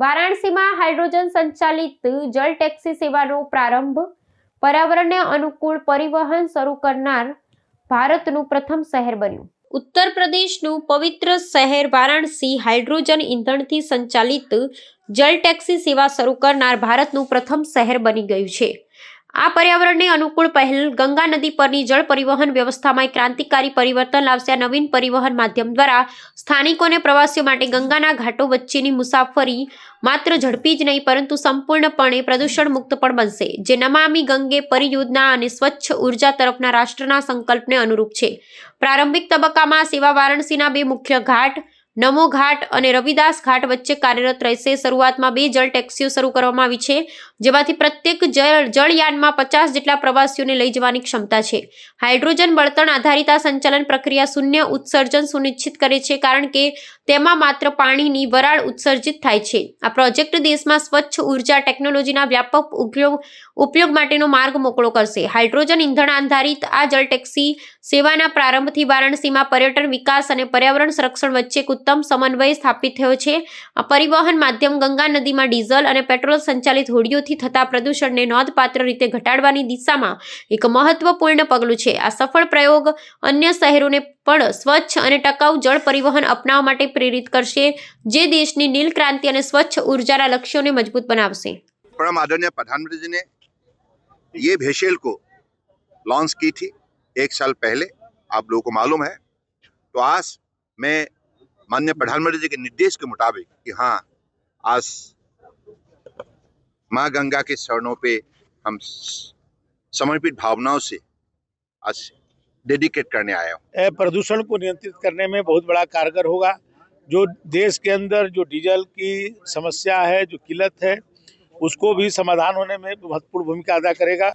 વારાણસીમાં હાઇડ્રોજન સંચાલિત જળ ટેક્સી સેવાનો પ્રારંભ. પર્યાવરણને અનુકૂળ પરિવહન શરૂ કરનાર ભારતનું પ્રથમ શહેર બન્યું. ઉત્તર પ્રદેશનું પવિત્ર શહેર વારાણસી હાઇડ્રોજન ઇંધણથી સંચાલિત જળ ટેક્સી સેવા શરૂ કરનાર ભારતનું પ્રથમ શહેર બની ગયું છે. આ પર્યાવરણને અનુકૂળ પહેલ ગંગા નદી પરની જળ પરિવહન વ્યવસ્થામાં ક્રાંતિકારી પરિવર્તન લાવશે. નવીન પરિવહન માધ્યમ દ્વારા સ્થાનિકોને પ્રવાસીઓ માટે ગંગાના ઘાટો વચ્ચેની મુસાફરી માત્ર ઝડપી જ નહીં, પરંતુ સંપૂર્ણપણે પ્રદૂષણ મુક્ત પણ બનશે. જે નમામી ગંગે પરિયોજના અને સ્વચ્છ ઊર્જા તરફના રાષ્ટ્રના સંકલ્પને અનુરૂપ છે. પ્રારંભિક તબક્કામાં સેવા વારાણસીના બે મુખ્ય ઘાટ નમો ઘાટ અને રવિદાસ ઘાટ વચ્ચે કાર્યરત રહેશે. શરૂઆતમાં બે જળ ટેક્સીઓ શરૂ કરવામાં આવી છે, જેમાંથી પ્રત્યેક જળ, જળયાનમાં પચાસ જેટલા પ્રવાસીઓને લઈ જવાની ક્ષમતા છે. હાઇડ્રોજન બળતણ આધારિત આ સંચાલન પ્રક્રિયા શૂન્ય ઉત્સર્જન સુનિશ્ચિત કરે છે, કારણ કે તેમાં માત્ર પાણીની વરાળ ઉત્સર્જિત થાય છે. આ પ્રોજેક્ટ દેશમાં સ્વચ્છ ઊર્જા ટેકનોલોજીના વ્યાપક ઉપયોગ ઉપયોગ માટેનો માર્ગ મોકળો કરશે. હાઇડ્રોજન ઇંધણ આધારિત આ જળ ટેક્સી સેવાના પ્રારંભથી વારાણસીમાં પર્યટન વિકાસ અને પર્યાવરણ સંરક્ષણ વચ્ચે ઉત્તમ સમન્વય સ્થાપિત થયો છે આ પરિવહન માધ્યમ ગંગા નદીમાં ડીઝલ અને પેટ્રોલ સંચાલિત હોડીઓથી થતા પ્રદૂષણને નોંધપાત્ર રીતે ઘટાડવાની દિશામાં એક મહત્વપૂર્ણ પગલું છે આ સફળ પ્રયોગ અન્ય શહેરોને પણ સ્વચ્છ અને ટકાઉ જળ પરિવહન અપનાવવા માટે પ્રેરિત કરશે જે દેશની નીલ ક્રાંતિ અને સ્વચ્છ ઉર્જાના લક્ષ્યોને મજબૂત બનાવશે परम आदरणीय प्रधानमंत्री जी ने ये भेशेल को लॉन्च की थी एक साल पहले आप लोगों को मालूम है तो आज मैं माननीय प्रधानमंत्री जी के निर्देश के मुताबिक कि हाँ आज माँ गंगा के चरणों पे हम समर्पित भावनाओं से आज डेडिकेट करने आया हूँ। प्रदूषण को नियंत्रित करने में बहुत बड़ा कारगर होगा। जो देश के अंदर जो डीजल की समस्या है, जो किल्लत है, उसको भी समाधान होने में महत्वपूर्ण भूमिका अदा करेगा।